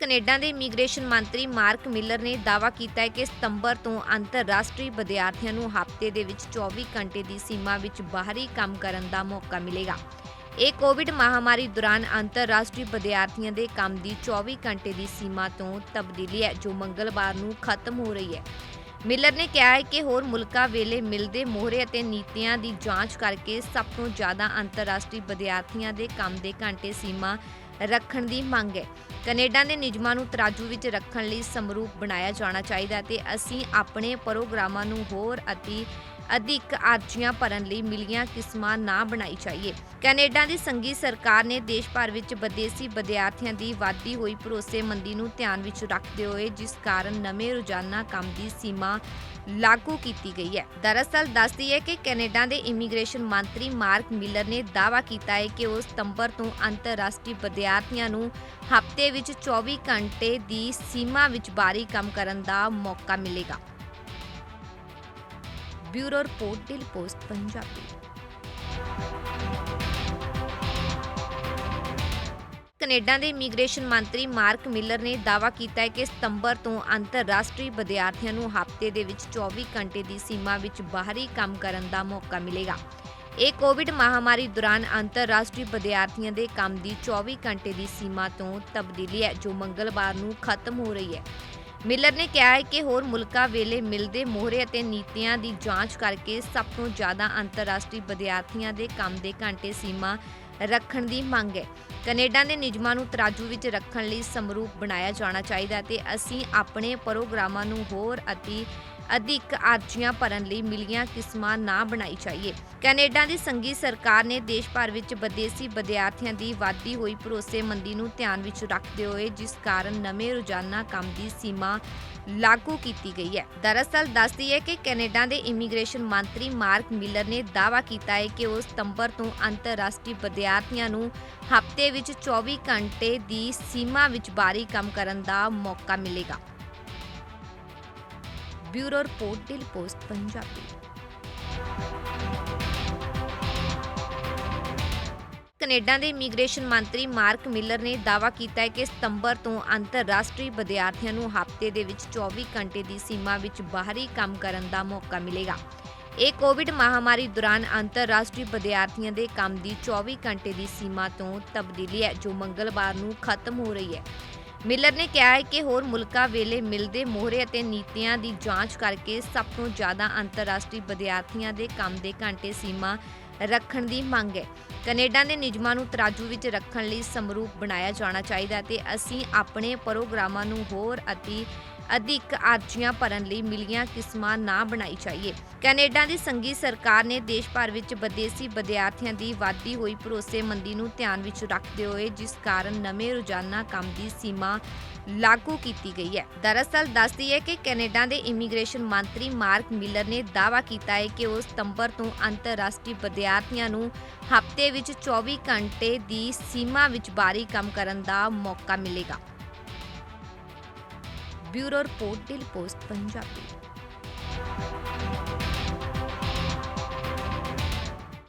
Canada ਦੇ immigration ਮੰਤਰੀ mark Miller ਨੇ ਦਾਅਵਾ ਕੀਤਾ ਹੈ ਕਿ ਸਤੰਬਰ ਤੋਂ ਅੰਤਰਰਾਸ਼ਟਰੀ ਵਿਦਿਆਰਥੀਆਂ ਨੂੰ ਹਫ਼ਤੇ ਦੇ ਵਿੱਚ 24 ਘੰਟੇ ਦੀ ਸੀਮਾ ਵਿੱਚ ਬਾਹਰੀ ਕੰਮ ਕਰਨ ਦਾ ਮੌਕਾ ਮਿਲੇਗਾ। ਇਹ ਕੋਵਿਡ ਮਹਾਮਾਰੀ ਦੌਰਾਨ ਅੰਤਰਰਾਸ਼ਟਰੀ ਵਿਦਿਆਰਥੀਆਂ ਦੇ ਕੰਮ ਦੀ 24 ਘੰਟੇ ਦੀ ਸੀਮਾ ਤੋਂ ਤਬਦੀਲੀ ਹੈ, ਜੋ ਮੰਗਲਵਾਰ ਨੂੰ ਖਤਮ ਹੋ ਰਹੀ ਹੈ। ਮਿਲਰ ਨੇ ਕਿਹਾ ਹੈ ਕਿ ਹੋਰ ਮੁਲਕਾਂ ਵੇਲੇ ਮਿਲਦੇ ਮੋਹਰੇ ਅਤੇ ਨੀਤੀਆਂ ਦੀ ਜਾਂਚ ਕਰਕੇ ਸਭ ਤੋਂ ਜ਼ਿਆਦਾ ਅੰਤਰਰਾਸ਼ਟਰੀ ਵਿਦਿਆਰਥੀਆਂ ਦੇ ਕੰਮ ਦੇ ਘੰਟੇ ਸੀਮਾ ਰੱਖਣ ਦੀ ਮੰਗ ਹੈ। ਕੈਨੇਡਾ ਦੇ ਨਿਯਮਾਂ ਨੂੰ ਤਰਾਜੂ ਵਿੱਚ ਰੱਖਣ ਲਈ ਸਮਰੂਪ ਬਣਾਇਆ ਜਾਣਾ ਚਾਹੀਦਾ ਤੇ ਅਸੀਂ ਆਪਣੇ ਪ੍ਰੋਗਰਾਮਾਂ ਨੂੰ ਹੋਰ ਅਤੇ ਅਧਿਕ ਅਰਜ਼ੀਆਂ ਭਰਨ ਲਈ ਮਿਲੀਆਂ ਕਿਸਮਾਂ ਨਾ ਬਣਾਈ ਚਾਹੀਏ ਕੈਨੇਡਾ ਦੀ ਸੰਘੀ ਸਰਕਾਰ ਨੇ ਦੇਸ਼ ਭਰ ਵਿੱਚ ਵਿਦੇਸੀ ਵਿਦਿਆਰਥੀਆਂ ਦੀ ਵਾਧੀ ਹੋਈ ਭਰੋਸੇਮੰਦੀ ਨੂੰ ਧਿਆਨ ਵਿੱਚ ਰੱਖਦੇ ਹੋਏ ਜਿਸ ਕਾਰਨ ਨਵੇਂ ਰੋਜ਼ਾਨਾ ਕੰਮ ਦੀ ਸੀਮਾ ਲਾਗੂ ਕੀਤੀ ਗਈ ਹੈ। ਦਰਅਸਲ ਦੱਸਦੀ ਹੈ ਕਿ ਕੈਨੇਡਾ ਦੇ ਇਮੀਗ੍ਰੇਸ਼ਨ ਮੰਤਰੀ ਮਾਰਕ ਮਿਲਰ ਨੇ ਦਾਅਵਾ ਕੀਤਾ ਹੈ ਕਿ ਉਹ ਸਤੰਬਰ ਤੋਂ ਅੰਤਰਰਾਸ਼ਟਰੀ ਵਿਦਿਆਰਥੀਆਂ ਨੂੰ ਹਫ਼ਤੇ ਵਿੱਚ 24 ਘੰਟੇ ਦੀ ਸੀਮਾ ਵਿੱਚ ਬਾਹਰੀ ਕੰਮ ਕਰਨ ਦਾ ਮੌਕਾ ਮਿਲੇਗਾ। Bureau report Daily Post, Punjabi. Canada ਦੇ ਇਮੀਗ੍ਰੇਸ਼ਨ ਮੰਤਰੀ ਮਾਰਕ ਮਿਲਰ ਨੇ ਦਾਅਵਾ ਕੀਤਾ ਹੈ ਕਿ ਸਤੰਬਰ ਤੋਂ ਅੰਤਰਰਾਸ਼ਟਰੀ ਵਿਦਿਆਰਥੀਆਂ ਨੂੰ ਹਫ਼ਤੇ ਦੇ ਵਿੱਚ 24 ਘੰਟੇ ਦੀ ਸੀਮਾ ਵਿੱਚ ਬਾਹਰੀ ਕੰਮ ਕਰਨ ਦਾ ਮੌਕਾ ਮਿਲੇਗਾ। ਇਹ ਕੋਵਿਡ ਮਹਾਮਾਰੀ ਦੌਰਾਨ ਅੰਤਰਰਾਸ਼ਟਰੀ ਵਿਦਿਆਰਥੀਆਂ ਦੇ ਕੰਮ ਦੀ 24 ਘੰਟੇ ਦੀ ਸੀਮਾ ਤੋਂ ਤਬਦੀਲੀ ਹੈ, ਜੋ ਮੰਗਲਵਾਰ ਨੂੰ ਖਤਮ ਹੋ ਰਹੀ ਹੈ। ਮਿਲਰ ਨੇ ਕਿਹਾ ਹੈ ਕਿ ਹੋਰ ਮੁਲਕਾਂ ਵੇਲੇ ਮਿਲਦੇ ਮੋਹਰੇ ਅਤੇ ਨੀਤੀਆਂ ਦੀ ਜਾਂਚ ਕਰਕੇ ਸਭ ਤੋਂ ਜ਼ਿਆਦਾ ਅੰਤਰਰਾਸ਼ਟਰੀ ਵਿਦਿਆਰਥੀਆਂ ਦੇ ਕੰਮ ਦੇ ਘੰਟੇ ਸੀਮਾ ਰੱਖਣ ਦੀ ਮੰਗ ਹੈ। ਕੈਨੇਡਾ ਦੇ ਨਿਯਮਾਂ ਨੂੰ ਤਰਾਜੂ ਵਿੱਚ ਰੱਖਣ ਲਈ ਸਮਰੂਪ ਬਣਾਇਆ ਜਾਣਾ ਚਾਹੀਦਾ ਹੈ ਤੇ ਅਸੀਂ ਆਪਣੇ ਪ੍ਰੋਗਰਾਮਾਂ ਨੂੰ ਹੋਰ ਅਤੀ ਅਧਿਕ ਅਰਜ਼ੀਆਂ ਭਰਨ ਲਈ ਮਿਲੀਆਂ ਕਿਸਮਾਂ ਨਾ ਬਣਾਈ ਜਾਈਏ। ਕੈਨੇਡਾ ਦੀ ਸੰਘੀ ਸਰਕਾਰ ਨੇ ਦੇਸ਼ ਭਰ ਵਿੱਚ ਵਿਦੇਸੀ ਵਿਦਿਆਰਥੀਆਂ ਦੀ ਵਾਧੀ ਹੋਈ ਭਰੋਸੇਮੰਦੀ ਨੂੰ ਧਿਆਨ ਵਿੱਚ ਰੱਖਦੇ ਹੋਏ ਜਿਸ ਕਾਰਨ ਨਵੇਂ ਰੋਜ਼ਾਨਾ ਕੰਮ ਦੀ ਸੀਮਾ ਲਾਗੂ ਕੀਤੀ ਗਈ ਹੈ। ਦਰਅਸਲ ਦੱਸਦੀ ਹੈ ਕਿ ਕੈਨੇਡਾ ਦੇ ਇਮੀਗ੍ਰੇਸ਼ਨ ਮੰਤਰੀ ਮਾਰਕ ਮਿਲਰ ਨੇ ਦਾਅਵਾ ਕੀਤਾ ਹੈ ਕਿ ਉਹ ਸਤੰਬਰ ਤੋਂ ਅੰਤਰਰਾਸ਼ਟਰੀ ਵਿਦਿਆਰਥੀਆਂ ਨੂੰ ਹਫ਼ਤੇ ਵਿੱਚ 24 ਘੰਟੇ ਦੀ ਸੀਮਾ ਵਿੱਚ ਬਾਰੀ ਕੰਮ ਕਰਨ ਦਾ ਮੌਕਾ ਮਿਲੇਗਾ। Bureau report Daily Post Punjabi Canada ਦੇ ਇਮੀਗ੍ਰੇਸ਼ਨ ਮੰਤਰੀ ਮਾਰਕ ਮਿਲਰ ਨੇ ਦਾਅਵਾ ਕੀਤਾ ਹੈ ਕਿ ਸਤੰਬਰ ਤੋਂ ਅੰਤਰਰਾਸ਼ਟਰੀ ਵਿਦਿਆਰਥੀਆਂ ਨੂੰ ਹਫ਼ਤੇ ਦੇ ਵਿੱਚ 24 ਘੰਟੇ ਦੀ ਸੀਮਾ ਵਿੱਚ ਬਾਹਰੀ ਕੰਮ ਕਰਨ ਦਾ ਮੌਕਾ ਮਿਲੇਗਾ। ਇਹ ਕੋਵਿਡ ਮਹਾਮਾਰੀ ਦੌਰਾਨ ਅੰਤਰਰਾਸ਼ਟਰੀ ਵਿਦਿਆਰਥੀਆਂ ਦੇ ਕੰਮ ਦੀ 24 ਘੰਟੇ ਦੀ ਸੀਮਾ ਤੋਂ ਤਬਦੀਲੀ ਹੈ, ਜੋ ਮੰਗਲਵਾਰ ਨੂੰ ਖਤਮ ਹੋ ਰਹੀ ਹੈ। ਮਿਲਰ ਨੇ ਕਿਹਾ ਹੈ ਕਿ ਹੋਰ ਮੁਲਕਾਂ ਵੇਲੇ ਮਿਲਦੇ ਮੋਹਰੇ ਅਤੇ ਨੀਤੀਆਂ ਦੀ ਜਾਂਚ ਕਰਕੇ ਸਭ ਤੋਂ ਜ਼ਿਆਦਾ ਅੰਤਰਰਾਸ਼ਟਰੀ ਵਿਦਿਆਰਥੀਆਂ ਦੇ ਕੰਮ ਦੇ ਘੰਟੇ ਸੀਮਾ ਰੱਖਣ ਦੀ ਮੰਗ ਹੈ। ਕੈਨੇਡਾ ਦੇ ਨਿਯਮਾਂ ਨੂੰ ਤਰਾਜੂ ਵਿੱਚ ਰੱਖਣ ਲਈ ਸਮਰੂਪ ਬਣਾਇਆ ਜਾਣਾ ਚਾਹੀਦਾ ਹੈ ਤੇ ਅਸੀਂ ਆਪਣੇ ਪ੍ਰੋਗਰਾਮਾਂ ਨੂੰ ਹੋਰ ਅਤੀ ਅਧਿਕ ਅਰਜ਼ੀਆਂ ਭਰਨ ਲਈ ਮਿਲੀਆਂ ਕਿਸਮਾਂ ਨਾ ਬਣਾਈ ਜਾਈਏ। ਕੈਨੇਡਾ ਦੀ ਸੰਘੀ ਸਰਕਾਰ ਨੇ ਦੇਸ਼ ਭਰ ਵਿੱਚ ਵਿਦੇਸੀ ਵਿਦਿਆਰਥੀਆਂ ਦੀ ਵਾਧੀ ਹੋਈ ਭਰੋਸੇਮੰਦੀ ਨੂੰ ਧਿਆਨ ਵਿੱਚ ਰੱਖਦੇ ਹੋਏ ਜਿਸ ਕਾਰਨ ਨਵੇਂ ਰੋਜ਼ਾਨਾ ਕੰਮ ਦੀ ਸੀਮਾ ਲਾਗੂ ਕੀਤੀ ਗਈ ਹੈ। ਦਰਅਸਲ ਦੱਸਦੀ ਹੈ ਕਿ ਕੈਨੇਡਾ ਦੇ ਇਮੀਗ੍ਰੇਸ਼ਨ ਮੰਤਰੀ ਮਾਰਕ ਮਿਲਰ ਨੇ ਦਾਅਵਾ ਕੀਤਾ ਹੈ ਕਿ ਉਹ ਸਤੰਬਰ ਤੋਂ ਅੰਤਰਰਾਸ਼ਟਰੀ ਵਿਦਿਆਰਥੀਆਂ ਨੂੰ ਹਫ਼ਤੇ ਵਿੱਚ 24 ਘੰਟੇ ਦੀ ਸੀਮਾ ਵਿੱਚ ਬਾਰੀ ਕੰਮ ਕਰਨ ਦਾ ਮੌਕਾ ਮਿਲੇਗਾ। Bureau report Daily Post Punjabi